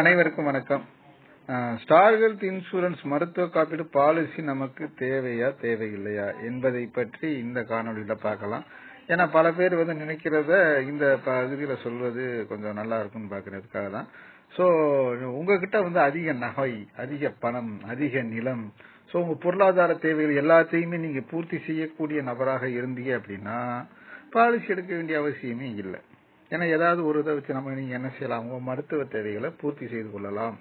அனைவருக்கும் வணக்கம். Star health insurance மருத்துவ காப்பீடு பாலிசி நமக்கு தேவையா தேவையில்லையா என்பதை பற்றி இந்த காணொலியில் பார்க்கலாம். ஏன்னா பல பேர் வந்து நினைக்கிறத இந்த பகுதியில் சொல்வது கொஞ்சம் நல்லா இருக்கும்னு பார்க்குறதுக்காக தான். ஸோ உங்ககிட்ட வந்து அதிக நகை அதிக பணம் அதிக நிலம் ஸோ உங்க பொருளாதார தேவைகள் எல்லாத்தையுமே நீங்க பூர்த்தி செய்யக்கூடிய நபராக இருந்தீங்க அப்படின்னா பாலிசி எடுக்க வேண்டிய அவசியமே இல்லை. ஏன்னா ஏதாவது ஒரு இதை வச்சு நம்ம நீங்க என்ன செய்யலாம்? உங்கள் மருத்துவ தேவைகளை பூர்த்தி செய்து கொள்ளலாம்.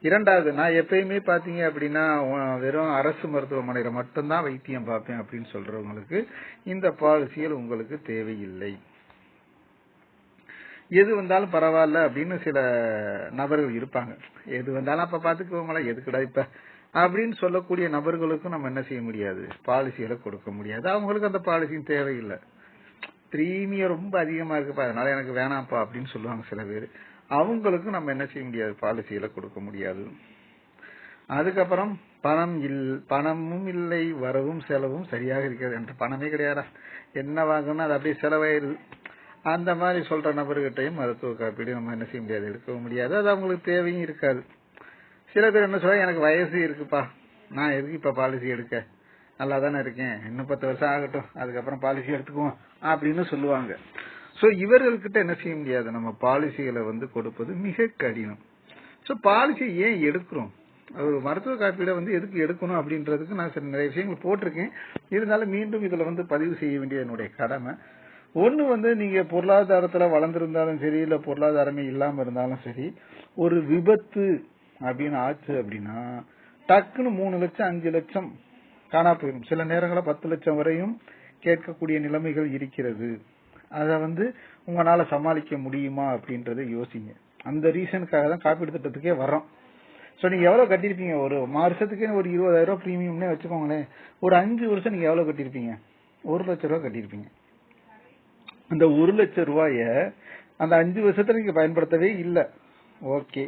இரண்டாவது நான் எப்பயுமே பார்த்தீங்க அப்படின்னா வெறும் அரசு மருத்துவமனையில மட்டும்தான் வைத்தியம் பார்ப்பேன் அப்படின்னு சொல்றவங்களுக்கு இந்த பாலிசிகள் உங்களுக்கு தேவையில்லை. எது வந்தாலும் பரவாயில்ல அப்படின்னு சில நபர்கள் இருப்பாங்க. எது வந்தாலும் அப்ப பார்த்துக்குவோங்களா எதுக்குடா இப்ப? அப்படின்னு சொல்லக்கூடிய நபர்களுக்கும் நம்ம என்ன செய்ய முடியாது? பாலிசிகளை கொடுக்க முடியாது. அவங்களுக்கு அந்த பாலிசியும் தேவையில்லை. பிரீமியம் ரொம்ப அதிகமா இருக்குப்பா. அதனால எனக்கு வேணாம்ப்பா அப்படின்னு சொல்லுவாங்க சில பேர். அவங்களுக்கும் நம்ம என்ன செய்ய முடியாது? பாலிசிகளை கொடுக்க முடியாது. அதுக்கப்புறம் பணம் இல் பணமும் இல்லை வரவும் செலவும் சரியாக இருக்கிறது என்ற பணமே கிடையாதா என்ன வாங்கணும் அது அப்படியே செலவாயிருது. அந்த மாதிரி சொல்ற நபர்கிட்டையும் மருத்துவ காப்பீடு நம்ம என்ன செய்ய முடியாது? எடுக்கவும் முடியாது. அது அவங்களுக்கு தேவையும் இருக்காது. சில பேர் என்ன சொல்ல எனக்கு வயசு இருக்குப்பா. நான் எதுக்கு இப்ப பாலிசி எடுக்க? நல்லா தானே இருக்கேன். இன்னும் பத்து வருஷம் ஆகட்டும். அதுக்கப்புறம் பாலிசி எடுத்துக்குவோம் அப்படின்னு சொல்லுவாங்க. ஸோ இவர்கள்கிட்ட என்ன செய்ய முடியாது? நம்ம பாலிசிகளை வந்து கொடுப்பது மிக கடினம். ஸோ பாலிசி ஏன் எடுக்கிறோம்? ஒரு மருத்துவ காப்பீடை வந்து எதுக்கு எடுக்கணும் அப்படின்றதுக்கு நான் சில நிறைய விஷயங்கள் போட்டிருக்கேன். இருந்தாலும் மீண்டும் இதில் வந்து பதிவு செய்ய வேண்டிய என்னுடைய கடமை. ஒன்று வந்து நீங்கள் பொருளாதாரத்தில் வளர்ந்துருந்தாலும் சரி இல்லை பொருளாதாரமே இல்லாமல் இருந்தாலும் சரி ஒரு விபத்து அப்படின்னு ஆச்சு அப்படின்னா டக்குன்னு மூணு லட்சம் அஞ்சு லட்சம் காணா போயிடும். சில நேரங்களில் பத்து லட்சம் வரையும் கேட்கக்கூடிய நிலைமைகள் இருக்கிறது. அதை வந்து உங்களால சமாளிக்க முடியுமா அப்படின்றத யோசிங்க. அந்த ரீசனுக்காக தான் காப்பீடு திட்டத்துக்கே வரோம் ஸோ நீங்கள் எவ்வளோ கட்டியிருப்பீங்க? ஒரு வருஷத்துக்கே ஒரு இருபதாயிரம் ரூபாய் வச்சுக்கோங்களேன். ஒரு அஞ்சு வருஷம் நீங்கள் எவ்வளோ கட்டிருப்பீங்க ஒரு லட்சம் ரூபா கட்டிருப்பீங்க அந்த ஒரு லட்சம் ரூபாய அந்த அஞ்சு வருஷத்துல நீங்க பயன்படுத்தவே இல்லை. ஓகே.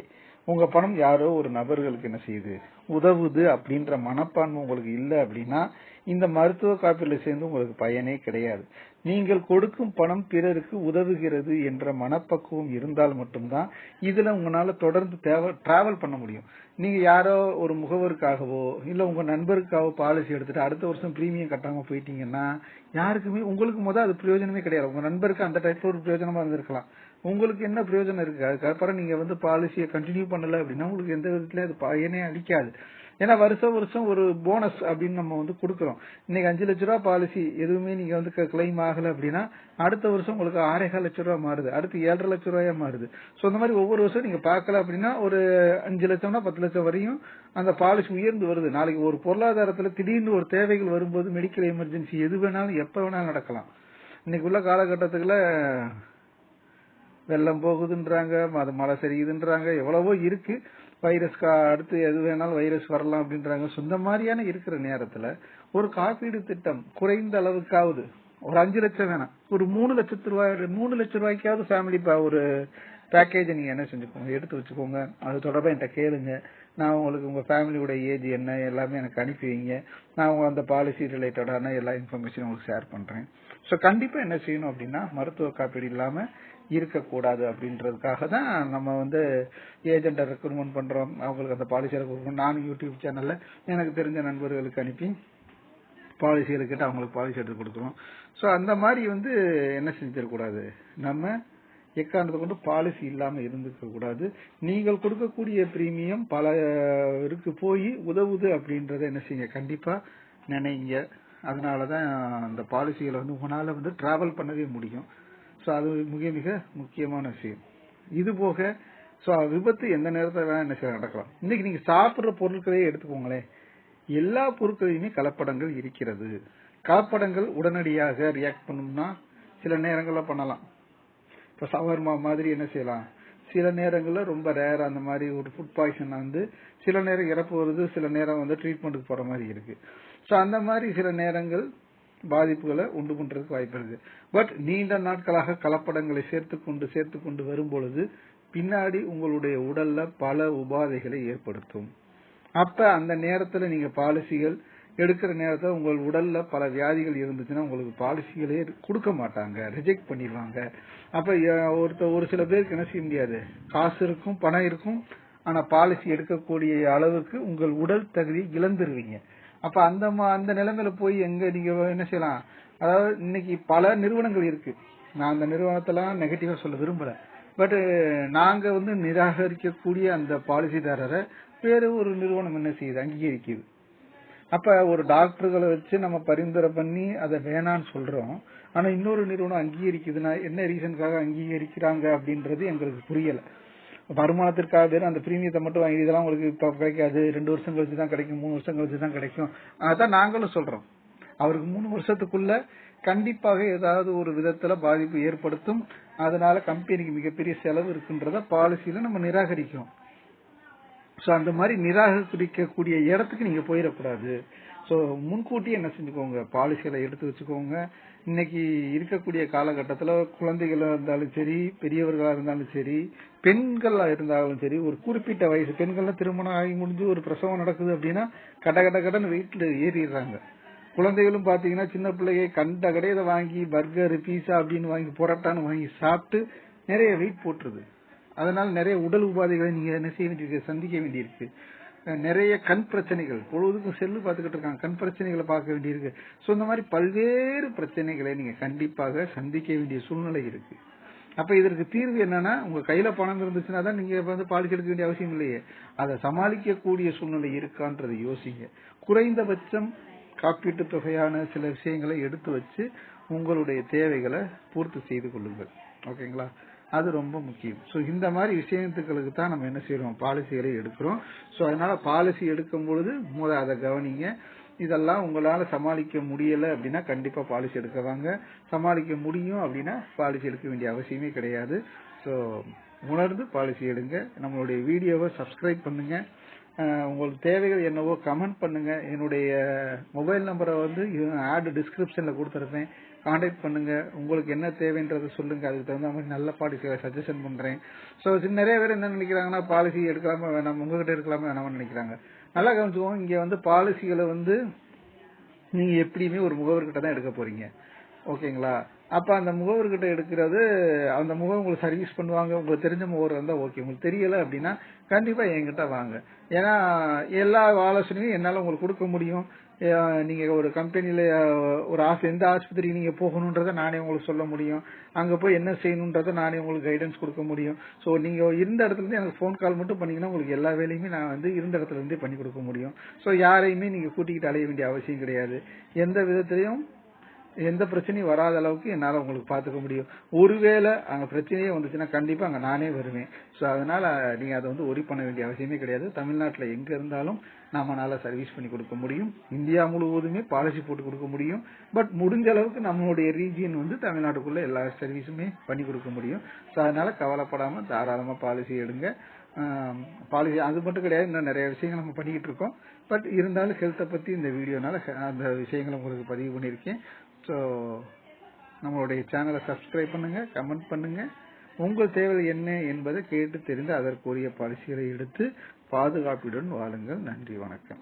உங்க பணம் யாரோ ஒரு நபர்களுக்கு என்ன செய்யுது? உதவுது அப்படின்ற மனப்பான்மை உங்களுக்கு இல்லை அப்படின்னா இந்த மருத்துவ காப்பீடுல சேர்ந்து உங்களுக்கு பயனே கிடையாது. நீங்கள் கொடுக்கும் பணம் பிறருக்கு உதவுகிறது என்ற மனப்பக்குவம் இருந்தால் மட்டும்தான் இதுல உங்களால தொடர்ந்து டிராவல் பண்ண முடியும். நீங்க யாரோ ஒரு முகவருக்காகவோ இல்ல உங்க நண்பருக்காகவோ பாலிசி எடுத்துட்டு அடுத்த வருஷம் பிரீமியம் கட்டாம போயிட்டீங்கன்னா யாருக்குமே உங்களுக்கு முதல் அது பிரயோஜனமே கிடையாது. உங்க நண்பருக்கு அந்த டைப்ல ஒரு பிரயோஜனமா இருந்திருக்கலாம். உங்களுக்கு என்ன பிரயோஜனம் இருக்கு? அதுக்கப்புறம் நீங்க வந்து பாலிசியை கண்டினியூ பண்ணல அப்படின்னா உங்களுக்கு எந்த விதத்துலயும் அது பயனே அளிக்காது. ஏன்னா வருஷம் வருஷம் ஒரு போனஸ் அப்படின்னு நம்ம வந்து கொடுக்குறோம். இன்னைக்கு அஞ்சு லட்ச ரூபா பாலிசி எதுவுமே நீங்க வந்து கிளைம் ஆகல அப்படின்னா அடுத்த வருஷம் உங்களுக்கு ஆறேகால் லட்ச ரூபா மாறுது. அடுத்து ஏழரை லட்ச ரூபாயா மாறுது. சோ அந்த மாதிரி ஒவ்வொரு வருஷம் நீங்க பாக்கல அப்படின்னா ஒரு அஞ்சு லட்சம்னா பத்து லட்சம் வரையும் அந்த பாலிசி உயர்ந்து வருது. நாளைக்கு ஒரு பொருளாதாரத்துல திடீர்னு ஒரு தேவைகள் வரும்போது மெடிக்கல் எமர்ஜென்சி எது வேணாலும் எப்ப வேணாலும் நடக்கலாம். இன்னைக்கு உள்ள காலகட்டத்துக்குள்ள வெள்ளம் போகுதுன்றாங்க அது மழை சரியுதுன்றாங்க எவ்வளவோ இருக்கு. வைரஸ் அடுத்து எது வேணாலும் வைரஸ் வரலாம் அப்படின்றாங்க. சொந்த இந்த மாதிரியான இருக்கிற நேரத்துல ஒரு காப்பீடு திட்டம் குறைந்த அளவுக்காவது ஒரு அஞ்சு லட்சம் வேணாம். ஒரு மூணு லட்சத்து ரூபாய் மூணு லட்சம் ரூபாய்க்காவது ஃபேமிலி ஒரு பேக்கேஜ் நீங்க என்ன செஞ்சுக்கோங்க எடுத்து வச்சுக்கோங்க. அது தொடர்பா என்கிட்ட கேளுங்க. நான் உங்களுக்கு உங்க ஃபேமிலியோட ஏஜ் என்ன எல்லாமே எனக்கு அனுப்பி வைங்க. நான் உங்க அந்த பாலிசி ரிலேட்டடான எல்லா இன்ஃபர்மேஷனும் உங்களுக்கு ஷேர் பண்றேன். ஸோ கண்டிப்பா என்ன செய்யணும் அப்படின்னா மருத்துவ காப்பீடு இல்லாம இருக்கக்கூடாது அப்படின்றதுக்காக தான் நம்ம வந்து ஏஜென்ட்டை ரெக்ரூட்மெண்ட் பண்றோம். அவங்களுக்கு அந்த பாலிசியை ரெக்ரூட்மெண்ட் நானும் யூடியூப் சேனல்ல எனக்கு தெரிஞ்ச நண்பர்களுக்கு அனுப்பி பாலிசி எடுக்கிட்டு அவங்களுக்கு பாலிசி எடுத்து கொடுக்குறோம் ஸோ அந்த மாதிரி வந்து என்ன செஞ்சிடக்கூடாது? நம்ம எக்காரணத்தை கொண்டு பாலிசி இல்லாம இருந்துக்க கூடாது. நீங்கள் கொடுக்கக்கூடிய பிரீமியம் பல இருக்கு. போய் உதவுது அப்படின்றத என்ன செய்யுங்க? கண்டிப்பா நினைங்க. அதனாலதான் அந்த பாலிசிகளை வந்து உங்களால வந்து டிராவல் பண்ணவே முடியும். ஸோ அது மிக மிக முக்கியமான விஷயம். இது போக ஸோ விபத்து எந்த நேரத்தில் வேணா என்ன செய்ய நடக்கலாம். இன்னைக்கு நீங்க சாப்பிட்ற பொருட்களையே எடுத்துக்கோங்களேன். எல்லா பொருட்களையுமே கலப்படங்கள் இருக்கிறது. கலப்படங்கள் உடனடியாக ரியாக்ட் பண்ணணும்னா சில நேரங்களில் பண்ணலாம். இப்ப சவர்மா மாதிரி என்ன செய்யலாம்? சில நேரங்கள்ல ரொம்ப ரேர் அந்த மாதிரி ஒரு ஃபுட் பாய்சன் வந்து சில நேரம் இறப்பு வருது சில நேரம் வந்து ட்ரீட்மெண்ட்டுக்கு போற மாதிரி இருக்கு. ஸோ அந்த மாதிரி சில நேரங்கள் பாதிப்புகளை உண்டு பண்றதுக்கு வாய்ப்பு இருக்கு. பட் நீண்ட நாட்களாக கலப்படங்களை சேர்த்து கொண்டு சேர்த்து கொண்டு வரும் பொழுது பின்னாடி உங்களுடைய உடல்ல பல உபாதைகளை ஏற்படுத்தும். அப்ப அந்த நேரத்துல நீங்க பாலிசிகள் எடுக்கிற நேரத்தில் உங்கள் உடல்ல பல வியாதிகள் இருந்துச்சுன்னா உங்களுக்கு பாலிசிகளே கொடுக்க மாட்டாங்க ரிஜெக்ட் பண்ணிடுவாங்க அப்ப ஒருத்த ஒரு சில பேருக்கு என்ன செய்ய முடியாது? காசு இருக்கும் பணம் இருக்கும். ஆனா பாலிசி எடுக்கக்கூடிய அளவுக்கு உங்கள் உடல் தகுதியை இழந்துருவீங்க. அப்ப அந்த அந்த நிலைமையில போய் எங்க நீங்க என்ன செய்யலாம்? அதாவது இன்னைக்கு பல நிறுவனங்கள் இருக்கு. நான் அந்த நிறுவனத்தெல்லாம் நெகட்டிவா சொல்ல விரும்பல. பட் நாங்க வந்து நிராகரிக்கக்கூடிய அந்த பாலிசிதாரரை வேற ஒரு நிறுவனம் என்ன செய்யுது? அங்கீகரிக்குது. அப்ப ஒரு டாக்டர்களை வச்சு நம்ம பரிந்துரை பண்ணி அதை வேணான்னு சொல்றோம். ஆனா இன்னொரு நிறுவனம் அங்கீகரிக்குதுன்னா என்ன ரீசனுக்காக அங்கீகரிக்கிறாங்க அப்படின்றது எங்களுக்கு புரியல. வருமானத்திற்காக பேர் அந்த பிரீமியத்தை மட்டும் வாங்கி இதெல்லாம் உங்களுக்கு இப்ப கிடைக்காது. ரெண்டு வருஷம் கழிச்சு தான் கிடைக்கும் மூணு வருஷம் கழிச்சு தான் கிடைக்கும். அதான் நாங்களும் சொல்றோம். அவருக்கு மூணு வருஷத்துக்குள்ள கண்டிப்பாக ஏதாவது ஒரு விதத்துல பாதிப்பு ஏற்படுத்தும். அதனால கம்பெனிக்கு மிகப்பெரிய செலவு இருக்குன்றத பாலிசியில நம்ம நிராகரிக்கிறோம். சோ அந்த மாதிரி நிராகரிக்கக்கூடிய இடத்துக்கு நீங்க போயிடக்கூடாது. சோ முன்கூட்டியே என்ன செஞ்சுக்கோங்க. பாலிசிகளை எடுத்து வச்சுக்கோங்க. இன்னைக்கு இருக்கக்கூடிய காலகட்டத்துல குழந்தைகளா இருந்தாலும் சரி பெரியவர்களா இருந்தாலும் சரி பெண்களா இருந்தாலும் சரி ஒரு குறிப்பிட்ட வயசு பெண்கள்லாம் திருமணம் ஆகி முடிஞ்சு ஒரு பிரசவம் நடக்குது அப்படின்னா கட கட கடன் வெயிட்ல ஏறிடுறாங்க. குழந்தைகளும் பாத்தீங்கன்னா சின்ன பிள்ளைய கண்ட கடையில வாங்கி பர்கர் பீஸா அப்படின்னு வாங்கி பொரோட்டான்னு வாங்கி சாப்பிட்டு நிறைய வெயிட் போட்டுருது. அதனால் நிறைய உடல் உபாதைகளை நீங்க என்ன செய்ய வேண்டியிருக்கு சந்திக்க வேண்டியிருக்கு. நிறைய கண் பிரச்சனைகள் பொழுதுக்கும் செல்லு பார்த்துக்கிட்டு இருக்காங்க கண் பிரச்சனைகளை பார்க்க வேண்டியிருக்கு. ஸோ இந்த மாதிரி பல்வேறு பிரச்சனைகளை நீங்க கண்டிப்பாக சந்திக்க வேண்டிய சூழ்நிலை இருக்கு. அப்ப இதற்கு தீர்வு என்னன்னா உங்க கையில பணம் இருந்துச்சுன்னா தான் நீங்க வந்து பாலிசி எடுக்க வேண்டிய அவசியம் இல்லையே. அதை சமாளிக்கக்கூடிய சூழ்நிலை இருக்கான்றதை யோசிங்க. குறைந்தபட்சம் காப்பீட்டு தொகையான சில விஷயங்களை எடுத்து வச்சு உங்களுடைய தேவைகளை பூர்த்தி செய்து கொள்ளுங்கள். ஓகேங்களா? அது ரொம்ப முக்கியம். ஸோ இந்த மாதிரி விஷயத்துக்களுக்கு தான் நம்ம என்ன செய்யறோம் பாலிசிகளை எடுக்கிறோம். ஸோ அதனால பாலிசி எடுக்கும் பொழுது முத அதை கவனிங்க. இதெல்லாம் உங்களால சமாளிக்க முடியல அப்படின்னா கண்டிப்பா பாலிசி எடுக்க வாங்க சமாளிக்க முடியும் அப்படின்னா பாலிசி எடுக்க வேண்டிய அவசியமே கிடையாது. ஸோ உணர்ந்து பாலிசி எடுங்க. நம்மளுடைய வீடியோவை சப்ஸ்கிரைப் பண்ணுங்க. உங்களுக்கு தேவைகள் என்னவோ கமெண்ட் பண்ணுங்க. என்னுடைய மொபைல் நம்பரை வந்து ஆட் டிஸ்கிரிப்ஷன்ல கொடுத்துருப்பேன். காண்டாக்ட் பண்ணுங்க. உங்களுக்கு என்ன தேவைன்றதை சொல்லுங்க. அதுக்கு தகுந்த மாதிரி நல்ல பாலிசிகளை சஜஷன் பண்றேன். ஸோ நிறைய பேர் என்ன நினைக்கிறாங்கன்னா பாலிசி எடுக்கலாமா வேணாம் உங்ககிட்ட எடுக்கலாமா வேணாம்னு நினைக்கிறாங்க. நல்லா கவனிச்சுக்கோங்க இங்க வந்து பாலிசிகளை வந்து நீங்க எப்படியுமே ஒரு முகவர்கிட்ட தான் எடுக்க போறீங்க. ஓகேங்களா அப்ப அந்த முகவர்கிட்ட எடுக்கிறது அந்த முகவர் உங்களுக்கு சர்வீஸ் பண்ணுவாங்க உங்களுக்கு தெரிஞ்ச முகவர் இருந்தா ஓகே உங்களுக்கு தெரியல அப்படின்னா கண்டிப்பா என்கிட்ட வாங்க. ஏன்னா எல்லா ஆலோசனையும் என்னால உங்களுக்கு கொடுக்க முடியும். நீங்க ஒரு கம்பெனில ஒரு ஆஸ் எந்த ஆஸ்பத்திரிக்கு நீங்க போகணுன்றத நானே உங்களுக்கு சொல்ல முடியும். அங்க போய் என்ன செய்யணுன்றத நானே உங்களுக்கு கைடன்ஸ் கொடுக்க முடியும். சோ நீங்க இருந்த இடத்துல இருந்து எனக்கு ஃபோன் கால் மட்டும் பண்ணீங்கன்னா உங்களுக்கு எல்லா வேலையுமே நான் வந்து இருந்த இடத்துல இருந்தே பண்ணி கொடுக்க முடியும். சோ யாரையுமே நீங்க கூட்டிக்கிட்டு அலைய வேண்டிய அவசியம் கிடையாது. எந்த விதத்திலையும் எந்த பிரச்சனையும் வராத அளவுக்கு என்னால உங்களுக்கு பாத்துக்க முடியும். ஒருவேளை அங்க பிரச்சனையே வந்துச்சுன்னா கண்டிப்பா அங்க நானே வருவேன். சோ அதனால நீங்க அதை வந்து ஒரி பண்ண வேண்டிய அவசியமே கிடையாது. தமிழ்நாட்டுல எங்க இருந்தாலும் நம்மளால சர்வீஸ் பண்ணி கொடுக்க முடியும். இந்தியா முழுவதுமே பாலிசி போட்டு கொடுக்க முடியும். பட் முடிஞ்ச அளவுக்கு நம்மளுடைய ரீஜியன் வந்து தமிழ்நாட்டுக்குள்ள எல்லா சர்வீஸுமே பண்ணி கொடுக்க முடியும். சோ அதனால கவலைப்படாம தாராளமா பாலிசி எடுங்க. பாலிசி அது மட்டும் கிடையாது. இன்னும் நிறைய விஷயங்கள் நம்ம பண்ணிக்கிட்டு இருக்கோம். பட் இருந்தாலும் ஹெல்த்தை பத்தி இந்த வீடியோனால அந்த விஷயங்களை உங்களுக்கு பதிவு பண்ணியிருக்கேன். ஸோ நம்மளுடைய சேனலை சப்ஸ்கிரைப் பண்ணுங்க கமெண்ட் பண்ணுங்க. உங்கள் தேவை என்ன என்பதை கேட்டு தெரிந்து அதற்குரிய பரிசுகளை எடுத்து பாதுகாப்புடன் வாழுங்கள். நன்றி வணக்கம்.